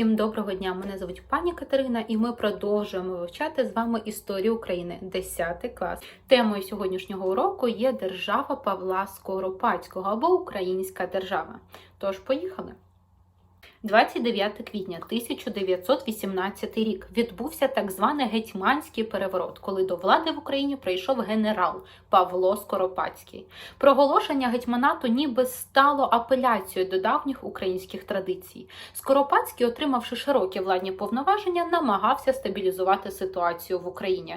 Всім доброго дня! Мене звуть пані Катерина, і ми продовжуємо вивчати з вами історію України 10 клас. Темою сьогоднішнього уроку є держава Павла Скоропадського або Українська держава. Тож, поїхали! 29 квітня 1918 рік відбувся так званий гетьманський переворот, коли до влади в Україні прийшов генерал Павло Скоропадський. Проголошення гетьманату ніби стало апеляцією до давніх українських традицій. Скоропадський, отримавши широкі владні повноваження, намагався стабілізувати ситуацію в Україні.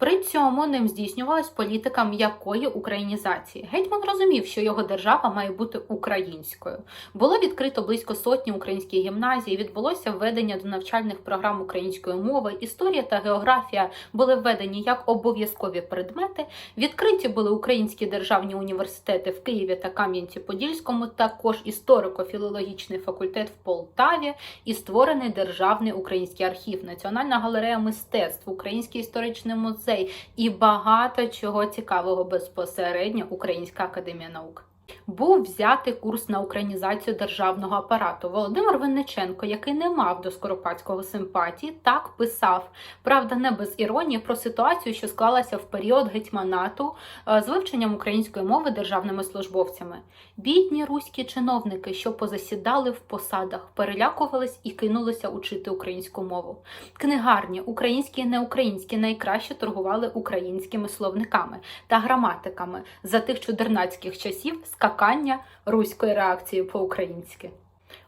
При цьому ним здійснювалась політика м'якої українізації. Гетьман розумів, що його держава має бути українською. Було відкрито близько сотні українських гімназій, відбулося введення до навчальних програм української мови, історія та географія були введені як обов'язкові предмети. Відкриті були українські державні університети в Києві та Кам'янці-Подільському, також історико-філологічний факультет в Полтаві і створений державний український архів, Національна галерея мистецтв, Український історичний музей і багато чого цікавого безпосередньо Українська академія наук. Був взятий курс на українізацію державного апарату. Володимир Винниченко, який не мав до Скоропадського симпатії, так писав, правда, не без іронії про ситуацію, що склалася в період гетьманату е, з вивченням української мови державними службовцями. Бідні руські чиновники, що позасідали в посадах, перелякувались і кинулися учити українську мову. Книгарні, українські і неукраїнські, найкраще торгували українськими словниками та граматиками за тих чудернацьких часів скакання руської реакції по-українськи.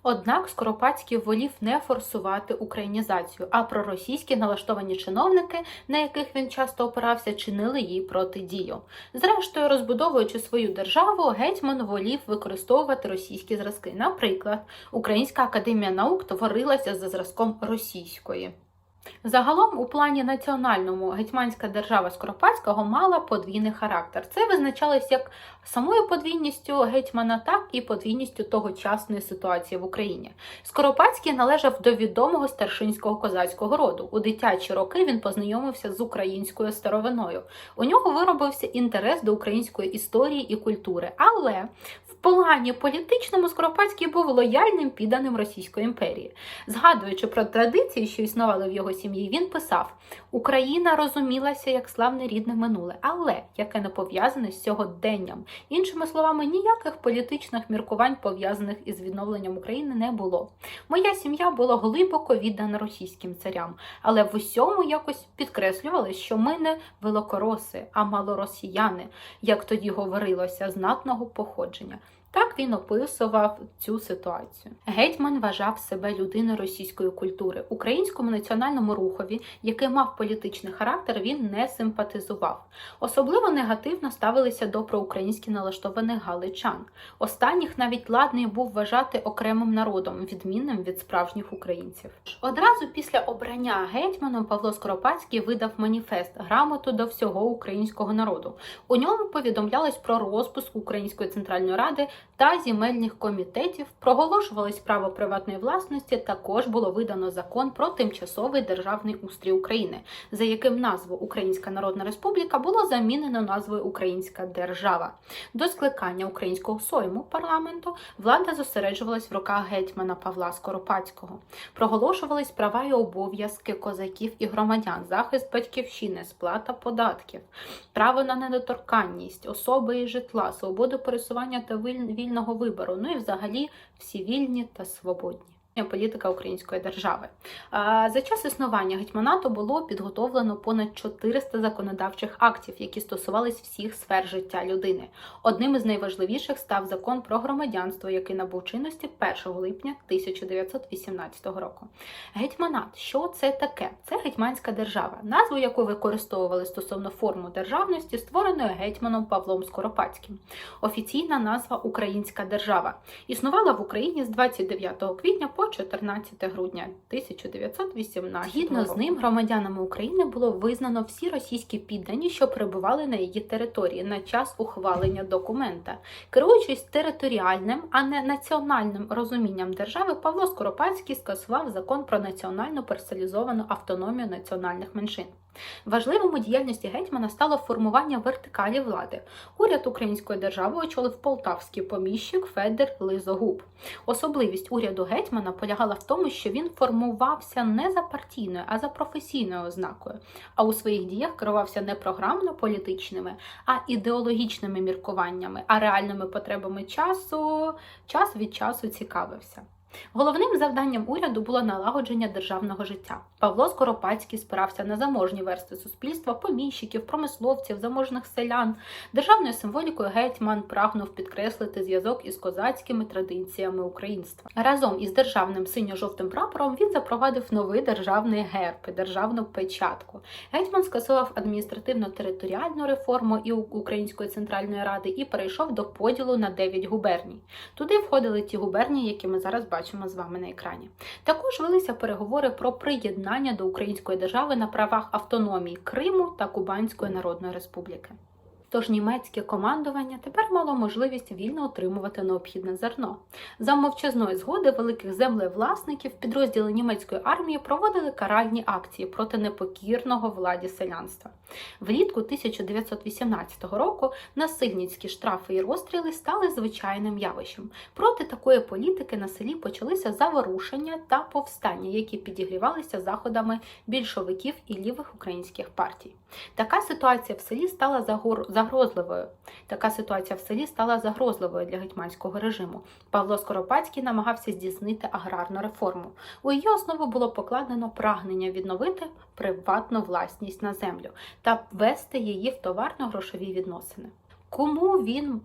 Однак Скоропадський волів не форсувати українізацію, а проросійські налаштовані чиновники, на яких він часто опирався, чинили їй протидію. Зрештою, розбудовуючи свою державу, гетьман волів використовувати російські зразки. Наприклад, Українська академія наук творилася за зразком російської. Загалом, у плані національному гетьманська держава Скоропадського мала подвійний характер. Це визначалось як самою подвійністю гетьмана, так і подвійністю тогочасної ситуації в Україні. Скоропадський належав до відомого старшинського козацького роду. У дитячі роки він познайомився з українською старовиною. У нього виробився інтерес до української історії і культури, але в плані політичному Скоропадський був лояльним підданим Російської імперії. Згадуючи про традиції, що існували в його сім'ї, він писав: Україна розумілася як славне рідне минуле, але яке не пов'язане з сьогоденням. Іншими словами, ніяких політичних міркувань, пов'язаних із відновленням України, не було. Моя сім'я була глибоко віддана російським царям, але в усьому якось підкреслювали, що ми не великороси, а малоросіяни, як тоді говорилося, знатного походження. Так він описував цю ситуацію. Гетьман вважав себе людиною російської культури. Українському національному рухові, який мав політичний характер, він не симпатизував. Особливо негативно ставилися до проукраїнськи налаштованих галичан. Останніх навіть ладний був вважати окремим народом, відмінним від справжніх українців. Одразу після обрання гетьманом Павло Скоропадський видав маніфест грамоту до всього українського народу. У ньому повідомлялось про розпуск Української центральної ради та земельних комітетів проголошувалось право приватної власності. Також було видано закон про тимчасовий державний устрій України, за яким назву Українська Народна Республіка було замінено назвою Українська Держава. До скликання українського сойму парламенту влада зосереджувалась в руках гетьмана Павла Скоропадського. Проголошувались права і обов'язки козаків і громадян, захист батьківщини, сплата податків, право на недоторканність, особи і житла, свободу пересування та вільного вибору. Ну і взагалі всі вільні та свободні. Політика української держави за час існування гетьманату було підготовлено понад 400 законодавчих актів, які стосувались всіх сфер життя людини. Одним із найважливіших став закон про громадянство, який набув чинності 1 липня 1918 року. Гетьманат, що це таке? Це гетьманська держава, назву яку використовували стосовно форму державності, створеної гетьманом Павлом Скоропадським. Офіційна назва Українська держава існувала в Україні з 29 квітня по 14 грудня 1918 Згідно з ним громадянами України було визнано всі російські піддані, що перебували на її території на час ухвалення документа. Керуючись територіальним, а не національним розумінням держави, Павло Скоропадський скасував закон про національну персоналізовану автономію національних меншин. Важливим у діяльності гетьмана стало формування вертикалі влади. Уряд української держави очолив полтавський поміщик Федір Лизогуб. Особливість уряду гетьмана полягала в тому, що він формувався не за партійною, а за професійною ознакою, а у своїх діях керувався не програмно-політичними, а ідеологічними міркуваннями, а реальними потребами часу час від часу цікавився. Головним завданням уряду було налагодження державного життя. Павло Скоропадський спирався на заможні версти суспільства, поміщиків, промисловців, заможних селян. Державною символікою гетьман прагнув підкреслити зв'язок із козацькими традиціями українства. Разом із державним синьо-жовтим прапором він запровадив новий державний герб державну печатку. Гетьман скасував адміністративно-територіальну реформу і Української центральної ради і перейшов до поділу на 9 губерній. Туди входили ті губернії, які ми зараз бачимо з вами на екрані. Також велися переговори про приєднання до української держави на правах автономії Криму та Кубанської Народної Республіки. Тож німецьке командування тепер мало можливість вільно отримувати необхідне зерно. За мовчазної згоди великих землевласників підрозділи німецької армії проводили каральні акції проти непокірного владі селянства. Влітку 1918 року насильницькі штрафи і розстріли стали звичайним явищем. Проти такої політики на селі почалися заворушення та повстання, які підігрівалися заходами більшовиків і лівих українських партій. Така ситуація в селі стала загрозливою. Така ситуація в селі стала загрозливою для гетьманського режиму. Павло Скоропадський намагався здійснити аграрну реформу. У її основу було покладено прагнення відновити приватну власність на землю та ввести її в товарно-грошові відносини. Кому він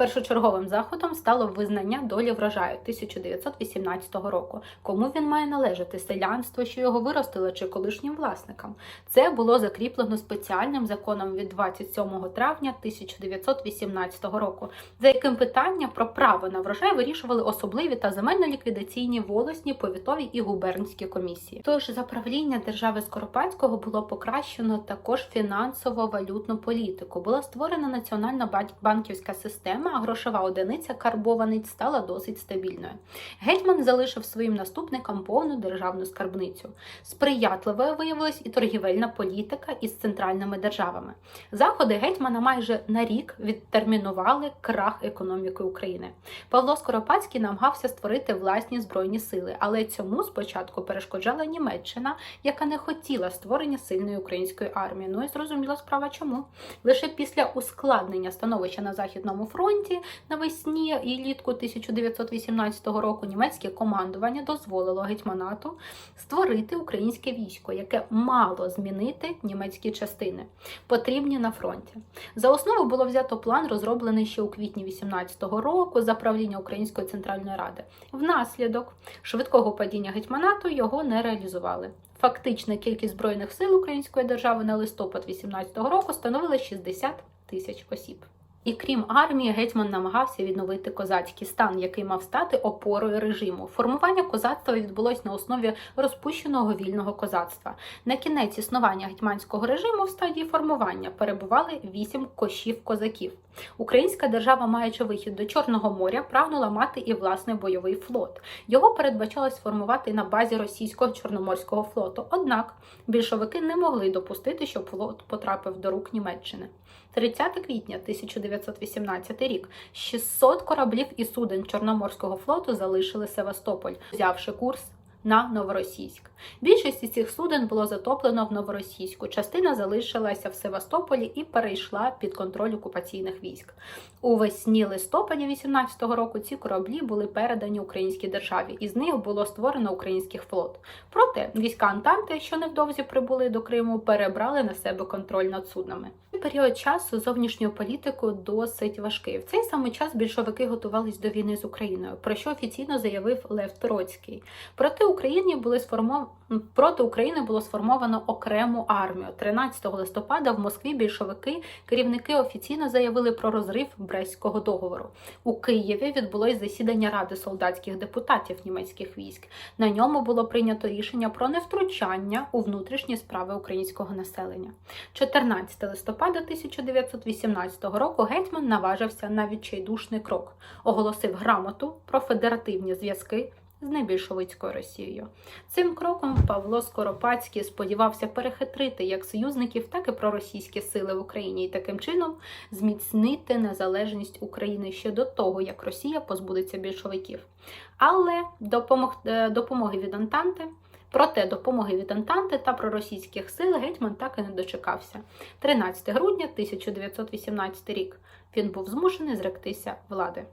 Першочерговим заходом стало визнання долі врожаю 1918 року. Кому він має належати селянство, що його виростило, чи колишнім власникам? Це було закріплено спеціальним законом від 27 травня 1918 року, за яким питання про право на врожай вирішували особливі та земельно-ліквідаційні волосні, повітові і губернські комісії. Тож за правління держави Скоропадського було покращено також фінансово-валютну політику. Була створена національна банківська система а грошова одиниця карбованиць стала досить стабільною. Гетьман залишив своїм наступникам повну державну скарбницю. Сприятливою виявилась і торгівельна політика із центральними державами. Заходи гетьмана майже на рік відтермінували крах економіки України. Павло Скоропадський намагався створити власні збройні сили, але цьому спочатку перешкоджала Німеччина, яка не хотіла створення сильної української армії. Ну і зрозуміла справа, чому лише після ускладнення становища на західному фронті фронті навесні і літку 1918 року німецьке командування дозволило гетьманату створити українське військо, яке мало змінити німецькі частини, потрібні на фронті. За основу було взято план, розроблений ще у квітні 18-го року за правління Української центральної ради. Внаслідок швидкого падіння гетьманату його не реалізували. Фактична кількість збройних сил Української держави на листопад 18-го року становила 60 тисяч осіб. І крім армії, гетьман намагався відновити козацький стан, який мав стати опорою режиму. Формування козацтва відбулось на основі розпущеного вільного козацтва. На кінець існування гетьманського режиму в стадії формування перебували вісім кошів козаків. Українська держава, маючи вихід до Чорного моря, прагнула мати і власний бойовий флот. Його передбачалось формувати на базі російського чорноморського флоту. Однак більшовики не могли допустити, щоб флот потрапив до рук Німеччини. 30 квітня 1918 рік 600 кораблів і суден Чорноморського флоту залишили Севастополь, взявши курс на Новоросійськ. Більшість із цих суден було затоплено в Новоросійську. Частина залишилася в Севастополі і перейшла під контроль окупаційних військ. У весні листопаді 18-го року ці кораблі були передані українській державі, і з них було створено український флот. Проте війська Антанти, що невдовзі прибули до Криму, перебрали на себе контроль над суднами. Період часу зовнішньої політику досить важкий. В цей самий час більшовики готувались до війни з Україною, про що офіційно заявив Лев Троцький. Проте Україні були сформовані проти України було сформовано окрему армію. 13 листопада в Москві більшовики керівники офіційно заявили про розрив Брестського договору. У Києві відбулось засідання ради солдатських депутатів німецьких військ. На ньому було прийнято рішення про невтручання у внутрішні справи українського населення. 14 листопада 1918 року гетьман наважився на відчайдушний крок, оголосив грамоту про федеративні зв'язки з найбільшовицькою Росією. Цим кроком Павло Скоропадський сподівався перехитрити як союзників, так і проросійські сили в Україні і таким чином зміцнити незалежність України ще до того, як Росія позбудеться більшовиків. Але допомог, е, допомоги від Антанти. Проте допомоги від Антанти та проросійських сил гетьман так і не дочекався. 13 грудня 1918 рік він був змушений зректися влади.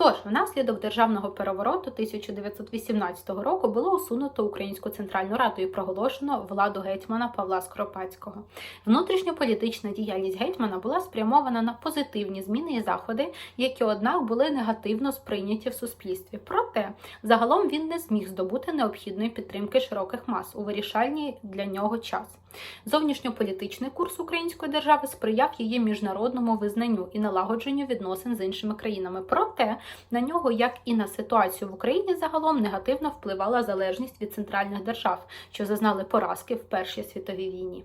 Тож, внаслідок державного перевороту 1918 року було усунуто Українську Центральну Раду і проголошено владу гетьмана Павла Скоропадського. Внутрішньополітична діяльність гетьмана була спрямована на позитивні зміни і заходи, які, однак, були негативно сприйняті в суспільстві. Проте, загалом він не зміг здобути необхідної підтримки широких мас у вирішальний для нього час. Зовнішньополітичний курс української держави сприяв її міжнародному визнанню і налагодженню відносин з іншими країнами. Проте на нього, як і на ситуацію в Україні, загалом негативно впливала залежність від центральних держав, що зазнали поразки в Першій світовій війні.